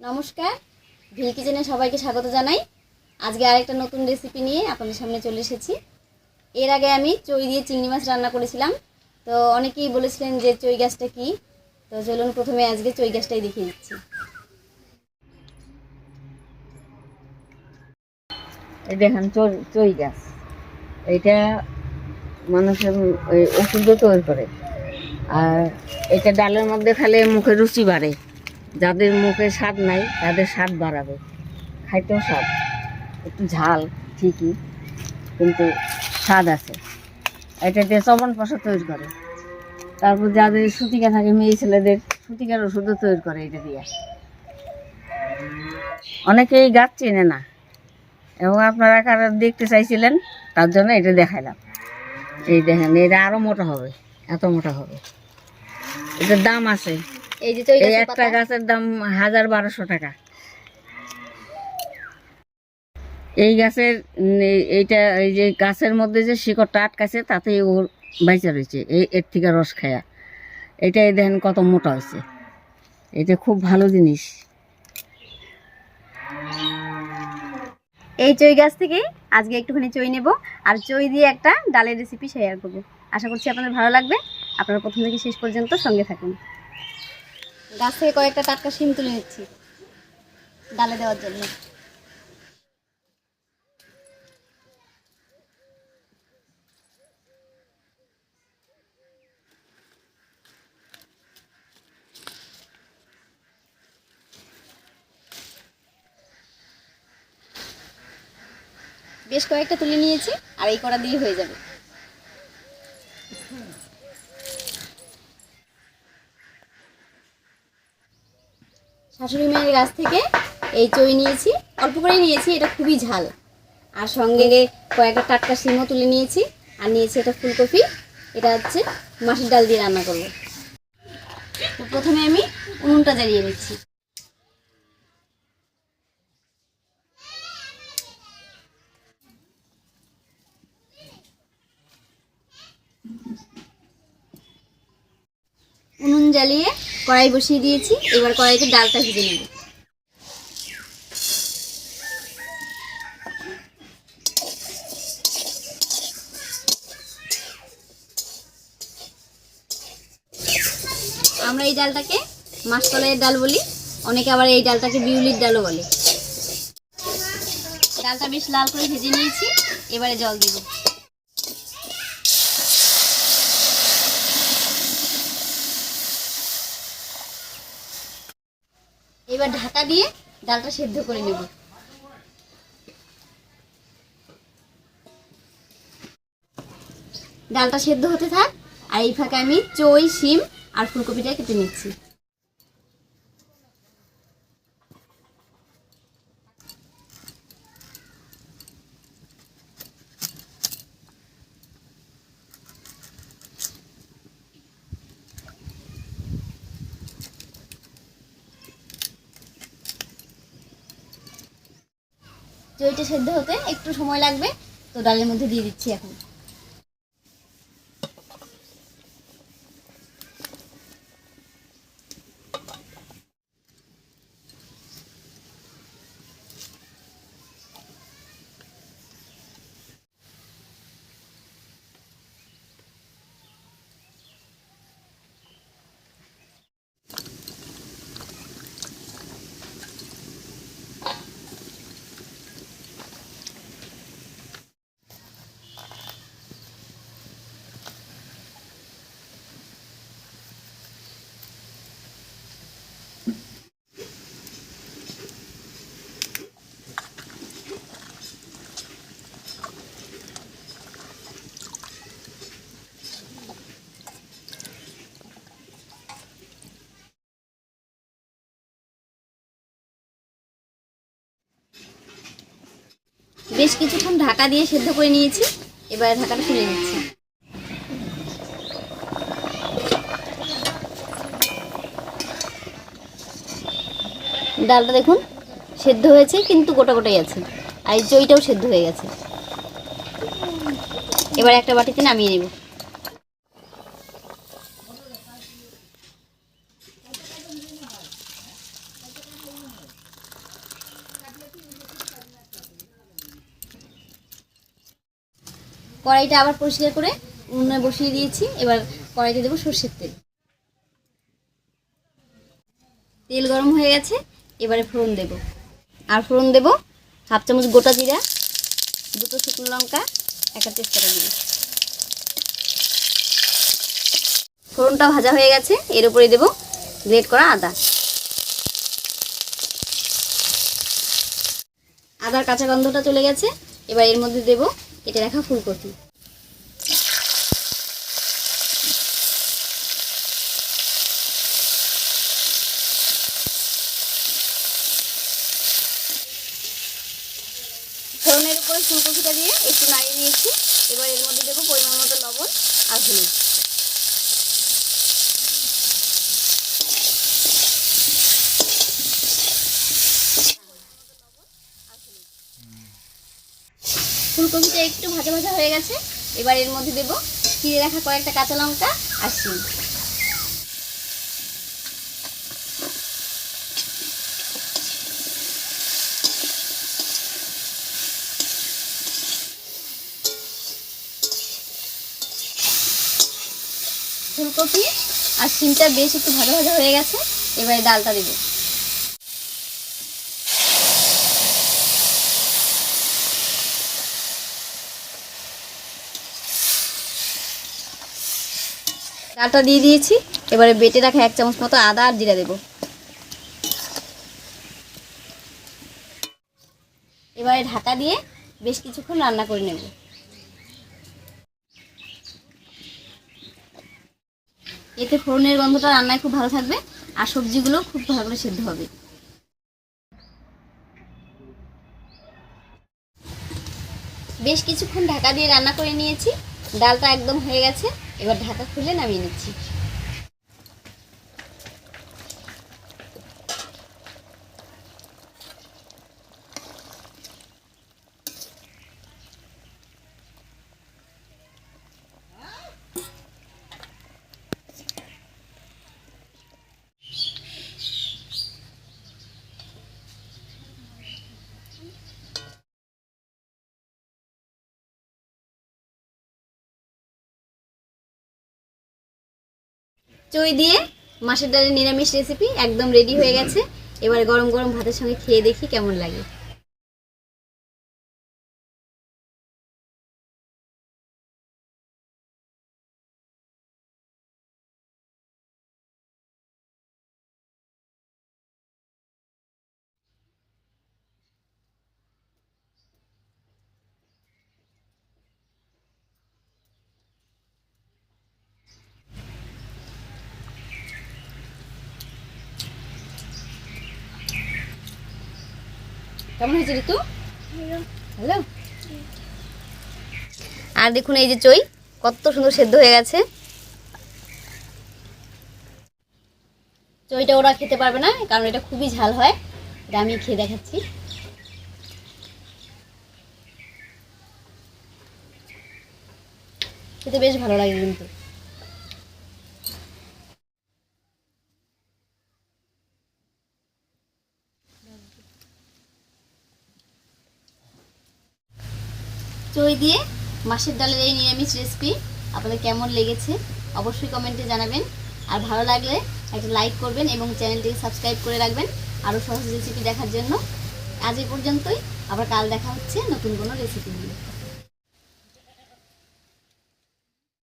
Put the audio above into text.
নমস্কার, ভিল কিচেনে সবাইকে স্বাগত জানাই। আজকে আরেকটা নতুন রেসিপি নিয়ে আপনাদের সামনে চলে এসেছি। এর আগে আমি চই দিয়ে চিংড়ি মাছ রান্না করেছিলাম। তো অনেকেই বলেছিলেন যে চই গাছটা কি? তো চলুন প্রথমে আজকে চই গাছটাই দেখিয়ে দিচ্ছি। এই দেখেন চই- গাছ। এটা মানুষের ওষুধও তৈরি করে। আর এটা ডালের মধ্যে খেলে মুখে রুচি বাড়ে। যাদের মুখে স্বাদ নাই, তাদের স্বাদ বাড়াবে। খাইতেও স্বাদ, একটু ঝাল, ঠিকই, কিন্তু স্বাদ আছে। এটা দিয়ে চবন পাশা তৈরি করে। তারপর যাদের সুতিকা থাকে, মেয়ে ছেলেদের সুতিকার ওষুধও তৈরি করে এটা দিয়ে। অনেকে এই গাছ চেনে না, এবং আপনারা কারা দেখতে চাইছিলেন, তার জন্য এটা দেখাইলাম। এই দেখেন, এটা আরও মোটা হবে, এত মোটা হবে। এটার দাম আছে এই যে চই এই গাছের একটা গাছের দাম হাজার বারোশো টাকা। এই গাছের এইটা এই যে গাছের মধ্যে যে শিকড়টা আটকাছে তাতে ওর বাইচা রয়েছে। এই এর থেকে রস খায়া। এটাই দেখেন কত মোটা হয়েছে এটা খুব ভালো জিনিস। এই চই গাছ থেকে আজকে একটুখানি চই নেব আর চই দিয়ে একটা ডালের রেসিপি শেয়ার করব। আশা করছি আপনাদের ভালো লাগবে। আপনারা প্রথম থেকে শেষ পর্যন্ত সঙ্গে থাকুন। গাছ থেকে কয়েকটা টাটকা শিম তুলে নিচ্ছি ডালে দেওয়ার জন্য। বেশ কয়েকটা তুলে নিয়েছি, আর এই করা দিয়ে হয়ে যাবে। শাশুড়ি মেয়ের গাছ থেকে এই চই নিয়েছি। অল্প করেই নিয়েছি, এটা খুবই ঝাল। আর সঙ্গে কয়েকটা টাটকা শিমও তুলে নিয়েছি, আর নিয়েছি এটা ফুলকপি। এটা হচ্ছে মাসির ডাল দিয়ে রান্না করব। প্রথমে আমি উনুনটা জ্বালিয়ে নিচ্ছি। উনুন জ্বালিয়ে কড়াই বসিয়ে দিয়েছি, এবার কড়াইতে ডালটা ভেজে নেব। আমরা এই ডালটাকে মাসকলাইয়ের ডাল বলি, অনেকে আবার এই ডালটাকে বিউলির ডালও বলে। ডালটা বেশ লাল করে ভেজে নিয়েছি, এবারে জল দেবো। এবার ঢাকা দিয়ে ডালটা সেদ্ধ করে নেব। ডালটা সেদ্ধ হতে থাক, আর এই ফাঁকে আমি চই সিম আর ফুলকপিটা কেটে নিচ্ছি। চইটা সেদ্ধ হতে একটু সময় লাগবে। তো ডালের মধ্যে দিয়ে দিচ্ছি এখন। বেশ কিছুক্ষণ ঢাকা দিয়ে সেদ্ধ করে নিয়েছি। এবার ঢাকাটা খুলে নিচ্ছি। ডালটা দেখুন, সেদ্ধ হয়েছে, কিন্তু গোটা গোটাই আছে। আর জইটাও সেদ্ধ হয়ে গেছে। এবার একটা বাটিতে নামিয়ে নেব। কড়াইটা আবার পরিষ্কার করে উনুনে বসিয়ে দিয়েছি। এবার কড়াইতে দেবো সর্ষের তেল। তেল গরম হয়ে গেছে, এবারে ফোড়ন দেব। আর ফোড়ন দেব হাফ চামচ গোটা জিরা, দুটো শুকনো লঙ্কা, একটা তেজপাতা দিয়ে। ফোড়নটা ভাজা হয়ে গেছে, এর উপরে দেব গ্রেট করা আদা। আদার কাঁচা গন্ধটা চলে গেছে, এবার এর মধ্যে দেব কেটে রাখা ফুলকপি। ফোড়নের উপর ফুলকপিটা দিয়ে একটু নাড়িয়ে নিয়েছি। এবার এর মধ্যে দেবো পরিমাণ মতো লবণ আর হলুদ। ফুলকপিটা একটু ভাজা ভাজা হয়ে গেছে। এবার এর মধ্যে দেবো চিড়ে রাখা কয়েকটা কাঁচা লঙ্কা আর শিম। ফুলকপি আর শিমটা বেশ একটু ভাজা ভাজা হয়ে গেছে। এবারে ডালটা দেবো। ডালটা দিয়ে দিয়েছি। এবারে বেটে রাখা এক চামচ মতো আদা আর জিরা দেবো। এবারে ঢাকা দিয়ে বেশ কিছুক্ষণ রান্না করে নেব। এতে ফোড়নের গন্ধটা রান্নায় খুব ভালো থাকবে আর সবজিগুলো খুব ভালো করে সেদ্ধ হবে। বেশ কিছুক্ষণ ঢাকা দিয়ে রান্না করে নিয়েছি। ডালটা একদম হয়ে গেছে। এবার ঢাকা খুলে নামিয়ে নিচ্ছি। চই দিয়ে মাছের ডালের নিরামিষ রেসিপি একদম রেডি হয়ে গেছে। এবার গরম গরম ভাতের সঙ্গে খেয়ে দেখি কেমন লাগে। কেমন হয়েছে ঋতু? হ্যালো আর দেখুন এই যে চই কত সুন্দর সেদ্ধ হয়ে গেছে। চইটা ওরা খেতে পারবে না কারণ এটা খুবই ঝাল হয়। এটা আমি খেয়ে দেখাচ্ছি। খেতে বেশ ভালো লাগে কিন্তু চই মাছের ডালের এই নিরামিষ রেসিপি আপনাদের কেমন লেগেছে অবশ্যই কমেন্টে জানাবেন। আর ভালো লাগলে একটা লাইক করবেন এবং চ্যানেলটিকে সাবস্ক্রাইব করে রাখবেন আরও সহজ রেসিপি দেখার জন্য। আজ এই পর্যন্তই, আবার কাল দেখা হচ্ছে নতুন কোনো রেসিপি নিয়ে।